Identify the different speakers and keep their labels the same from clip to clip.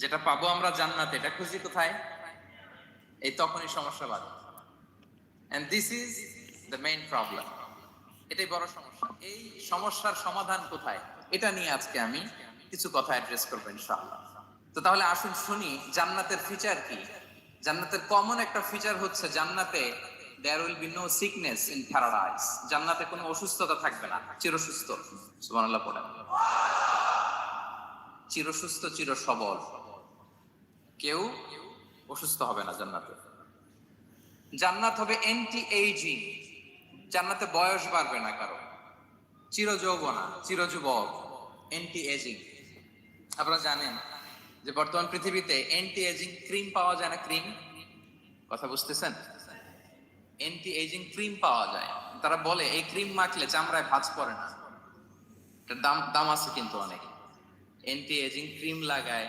Speaker 1: যেটা পাবো আমরা জান্নাতে, এটা খুঁজি কোথায়? এই তখনই সমস্যা বাদে। And this is the main problem এটাই বড় সমস্যা। এই সমস্যার সমাধান কোথায়? এটা নিয়ে আজকে আমি কিছু কথা অ্যাড্রেস করব ইনশাআল্লাহ। তো তাহলে আসুন শুনি, জান্নাতের ফিচার কি? জান্নাতের কমন একটা ফিচার হচ্ছে জান্নাতে there will be no sickness in paradise জান্নাতে কোনো অসুস্থতা থাকবে না, চিরসুস্থ। সুবহানাল্লাহ পড়েন চিরসুস্থ চির সবল কেউ অসুস্থ হবে না জান্নাতে। জান্নাত হবে এন্টি এইজিং জান্নাতে বয়স বাড়বে না কারও। চির যৌবনা চির যুবক এন্টি এজিং আপনারা জানেন যে বর্তমান পৃথিবীতে এন্টি এজিং ক্রিম পাওয়া যায় না ক্রিম কথা বুঝতেছেন? এন্টি এজিং ক্রিম পাওয়া যায়। তারা বলে, এই ক্রিম মাখলে চামড়ায় ভাঁজ পড়ে না। দাম দাম আছে কিন্তু অনেক। এন্টি এজিং ক্রিম লাগায়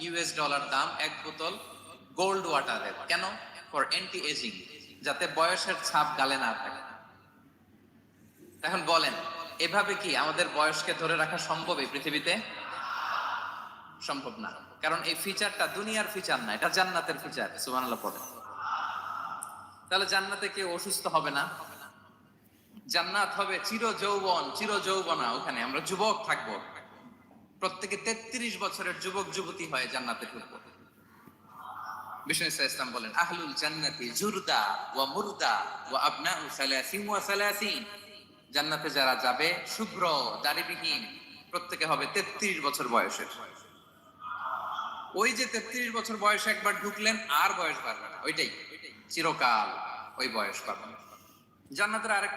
Speaker 1: ইউএস ডলার দাম এক বোতল গোল্ড ওয়াটারের কেন? ফর অ্যান্টি এজিং যাতে বয়সের ছাপ গালে না থাকে। এখন বলেন, এভাবে কি আমাদের বয়সকে ধরে রাখা সম্ভব এই পৃথিবীতে? সম্ভব না। কারণ এই ফিচারটা দুনিয়ার ফিচার না, এটা জান্নাতের ফিচার সুবহানাল্লাহ পড়ে তাহলে জান্নাতে কেউ অসুস্থ হবে না? জান্নাত হবে চির যৌবন চির যৌবনা ওখানে। আমরা যুবক থাকব। প্রত্যেকে তেত্রিশ বছরের যুবক, যুবতী হয়ে জান্নাতে ঢুকবো। বিষ্ণু ইসা ইসলাম বলেন, আহলুল জান্নাতি জুরদা ওয়া মুরদা ওয়া আবনাউ সালাসিন ওয়া সালাসিন। জান্নাতে যারা যাবে, শুভ্র দাড়িবিহীন প্রত্যেকে হবে তেত্রিশ বছর বয়সের। ওই যে তেত্রিশ বছর বয়সে একবার ঢুকলেন, আর বয়স বাড়বে না। ওইটাই, চিরকাল ওই বয়স পাবেন জান্নাতের আরেক